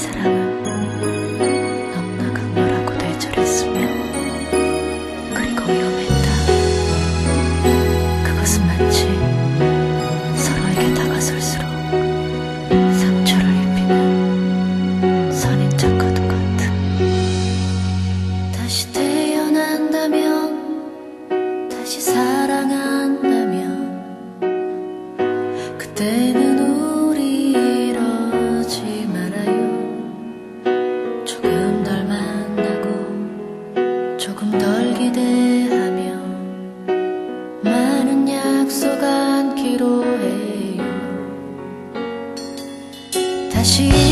사랑을 조금 덜 만나고 조금 덜 기대하며 많은 약속 안기로 해요. 다시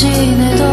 街で